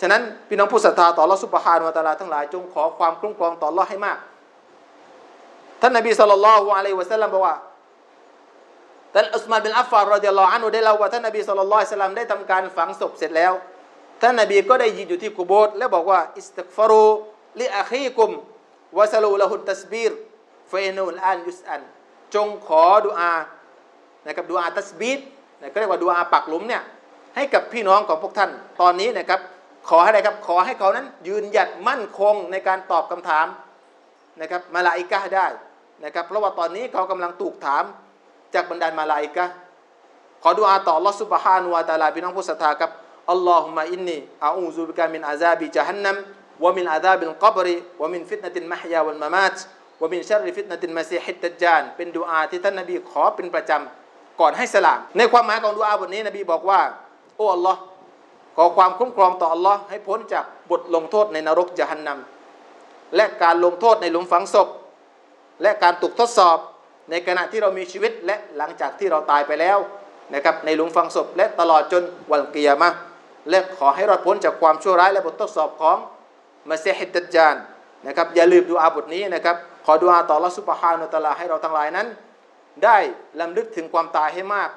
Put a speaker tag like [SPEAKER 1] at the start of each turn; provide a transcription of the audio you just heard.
[SPEAKER 1] ฉะนั้นพี่น้องผู้ศรัทธาต่อรอสุบฮานุวะตาลาทั้งหลายจงขอความคุ้มครองต่อรอให้มาก ท่านนบีสุลต่านละฮ์อะลัยวะสัลลัมบอกว่าท่านอุสมานบินอัฟฟาร์รอดิยัลลอฮุอันุได้เล่าว่าท่านนบีสุลต่านละฮ์สัลลัมได้ทำการฝังศพเสร็จแล้ว ท่านนบีก็ได้ยืนอยู่ที่กุโบสแล้วบอกว่าอิสตักฟารูลิอาคีกุมวะสลูละฮุตตัสบีรฟะอินุลอันยุสอันจงขอดุอานะครับดุอาตัสบีดนะก็เรียกว่าดุอาปักหลุมเนี่ยให้กับพี่น้องของพวกท่านตอนนี้นะครับ ขอให้อะไรครับ ขอให้เขานั้นยืนหยัดมั่นคงในการตอบคำถามนะครับมาลาอิกะได้นะครับ เพราะว่าตอนนี้เขากำลังถูกถามจากบรรดามาลาอิกะขอดุอาต่อ Allah Subhanahu wa Taala พี่น้องผู้ศรัทธาครับอัลลอฮุมะอินนีอาอูซุบิกามินอาซาบิจฮันนัมวะมินอาซาบิลกับริวะมินฟิตนะตินมะฮยาวัลมะมาตวะมินชัรริฟิตนะตินมะซีฮิดดัจจานเป็นดุอาที่ท่านนบีขอเป็นประจำก่อนให้สลาม ในความหมายของดุอาบทนี้นบีบอกว่า โอ้อัลลอฮ์ ขอความคุ้มครองต่ออัลลอฮ์ให้พ้นจากบทลงโทษในนรกจฮันนัมและการลงโทษในหลุมฝังศพ และการถูกทดสอบในขณะที่เรามีชีวิตและหลังจากที่เราตายไปแล้วนะครับในหลุมฝังศพ และตลอดจนวันกิยามะและขอให้รอดพ้นจากความชั่วร้ายและบททดสอบของมาเซฮิดดจานนะครับอย่าลืมดูอาบทนี้นะครับขอดูอาต่อละสุบฮานุตะอาลาให้เราทั้งหลายนั้น ได้ลำลึกถึงความตายให้มาก